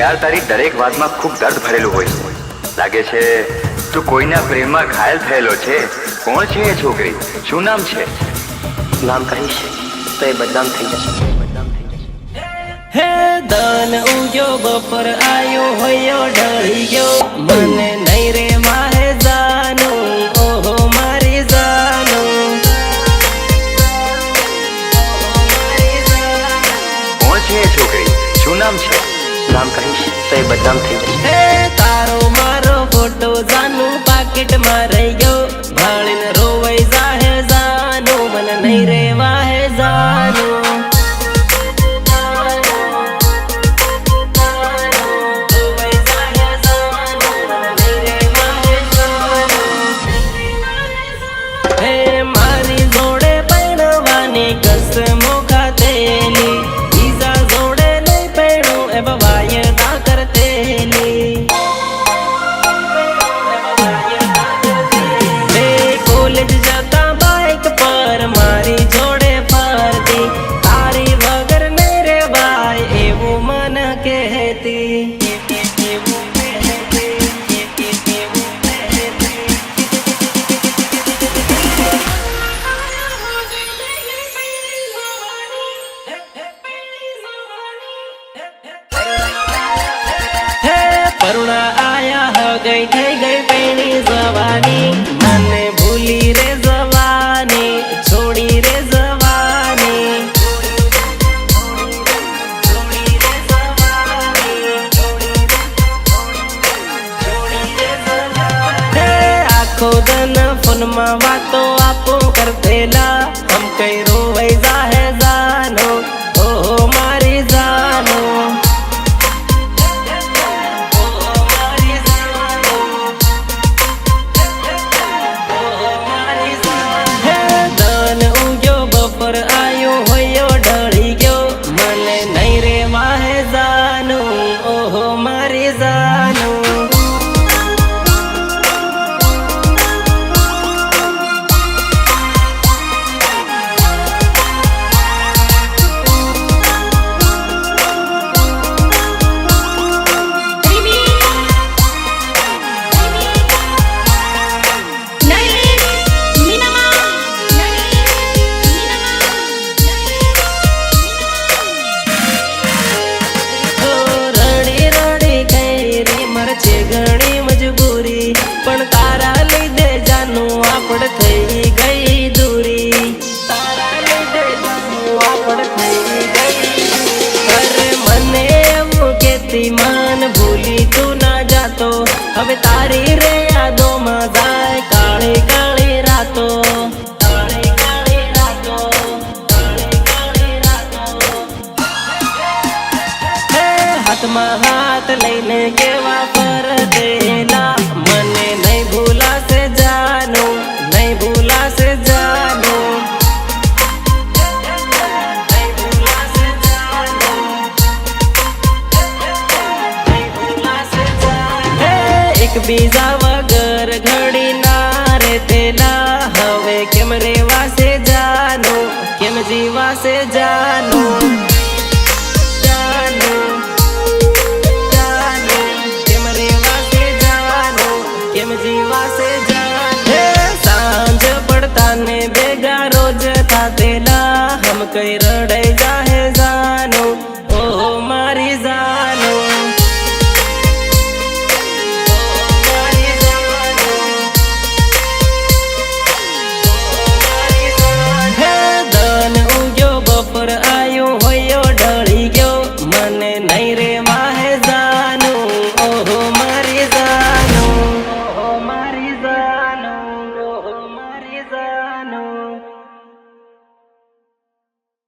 યાર તારી દરેક વાતમાં ખૂબ દર્દ ભરેલું હોય લાગે છે તું કોઈના પ્રેમમાં ઘાયલ થયેલો છે? કોણ છે એ છોકરી? શું નામ છે? નામ કહીશ તો એ બદનામ થઈ જશે. હે દન ઉગ્યો બપોર આયો હોયો ઢળી ગયો. મને નહીં રે માહે જાનું ઓહો મારી જાનું. કોણ છે એ છોકરી? શું નામ છે? નામ કહીશ તો એ બદનામ થઈ જશે. પરુણા આયા હ ગઈ થઈ ગઈ પેણી જવાની. મને ભૂલી રે જવાની, છોડી રે જવાની. આખો દન ફોનમાં વાતો આપો કરતેલા હમ કઈ રોવાઈ જાહે ઓહો હવે તારી રે યાદોમાં જાય. કાળી કાળી રાતો. કાળી કાળી રાતો. કાળી કાળી રાતો. હાથમાં હાથ લઈને કેવા પર મને એકબીજા વગર ઘડી ના તેના. હવે કેમ રેવાશે જાનો? કેમ જીવાશે જાનો? જાનો જાનો. કેમ રેવાશે જાનો? કેમ જીવાશે જાનું? સાંજ પડતા ને ભેગા રોજ હમ કઈ